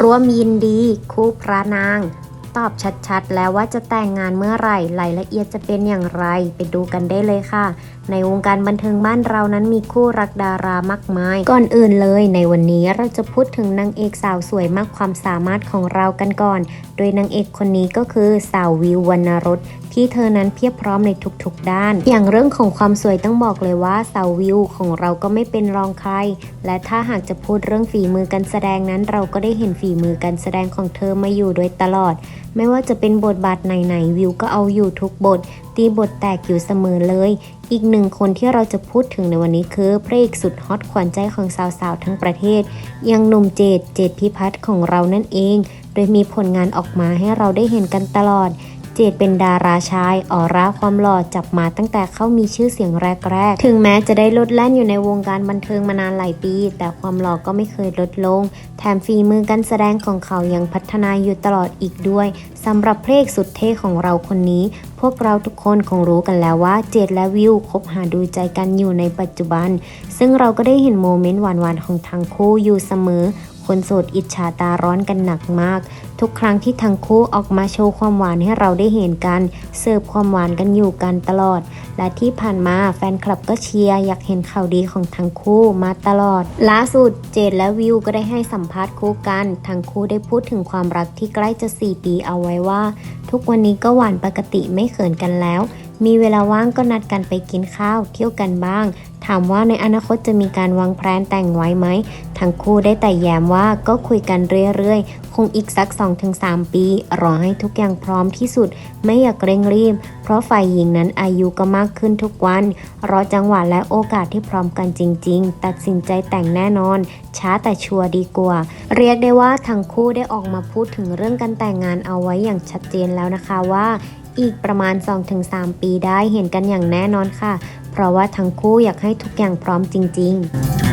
ร่วมยินดีคู่พระนาง ตอบชัดๆ แล้วว่าจะแต่งงานเมื่อไหร่รายละเอียดจะเป็นอย่างไร ไปดูกันได้เลยค่ะ ในวงการบันเทิงบ้านเรานั้นมีคู่รักดารามากมาย ก่อนอื่นเลย ในวันนี้เราจะพูดถึงนางเอกสาวสวยมากความสามารถของเรากันก่อน โดยนางเอกคนนี้ก็คือสาววิววรรณรสที่เธอนั้นเพียบพร้อมในทุกๆด้าน อย่างเรื่องของความสวยต้องบอกเลยว่าสาววิวของเราก็ไม่เป็นรองใคร และถ้าหากจะพูดเรื่องฝีมือการแสดงนั้น เราก็ได้เห็นฝีมือการแสดงของเธอมาอยู่โดยตลอด ไม่ว่าจะเป็นบทบาทไหนๆวิวก็เอาอยู่ทุกบท ตีบทแตกอยู่เสมอเลย อีกหนึ่งคนที่เราจะพูดถึงในวันนี้คือพระเอกสุดฮอตขวัญใจของสาวๆทั้งประเทศ ยังหนุ่มเจดเจดพิพัฒน์ของเรานั่นเอง โดยมีผลงานออกมาให้เราได้เห็นกันตลอด เจดเป็นดาราชายออร่าความหล่อจับมาตั้งแต่เขามีชื่อเสียงแรกๆ ถึงแม้จะได้ลดแล่นอยู่ในวงการบันเทิงมานานหลายปี แต่ความหล่อก็ไม่เคยลดลง แถมฝีมือการแสดงของเขายังพัฒนาอยู่ตลอดอีกด้วยสำหรับเพลงสุดเท่ของเราคนนี้ พวกเราทุกคนคงรู้กันแล้วว่าเจดและวิวคบหาดูใจกันอยู่ในปัจจุบัน ซึ่งเราก็ได้เห็นโมเมนต์หวานๆของทั้งคู่อยู่เสมอ คนโสดอิจฉาตาร้อนกันหนักมาก ทุกครั้งที่ทั้งคู่ออกมาโชว์ความหวานให้เราได้เห็นกัน เสิร์ฟความหวานกันอยู่กันตลอด และที่ผ่านมาแฟนคลับก็เชียร์อยากเห็นข่าวดีของทั้งคู่มาตลอด ล่าสุดเจดและวิวก็ได้ให้สัมภาษณ์คู่กัน ทั้งคู่ได้พูดถึงความรักที่ใกล้จะ 4 ปีเอาไว้ว่า ทุกวันนี้ก็หวานปกติไม่เขินกันแล้ว มีเวลาว่างก็นัดกันไปกินข้าว เที่ยวกันบ้าง ถามว่าในอนาคตจะมีการวางแผนแต่งไว้ไหม ทั้งคู่ได้แต่แย้มว่าก็คุยกันเรื่อยๆ คงอีกสัก 2-3 ปี รอให้ทุกอย่างพร้อมที่สุด ไม่อยากเร่งรีบ เพราะฝ่ายหญิงนั้นอายุก็มากขึ้นทุกวัน รอจังหวะและโอกาสที่พร้อมกันจริง ๆ ตัดสินใจแต่งแน่นอน ช้าแต่ชัวร์ดีกว่า เรียกได้ว่าทั้งคู่ได้ออกมาพูดถึงเรื่องการแต่งงานเอาไว้อย่างชัดเจนแล้วนะคะว่า อีกประมาณ 2-3ปีได้เห็นกันอย่างแน่นอนค่ะ เพราะว่าทั้งคู่อยากให้ทุกอย่างพร้อมจริง ๆ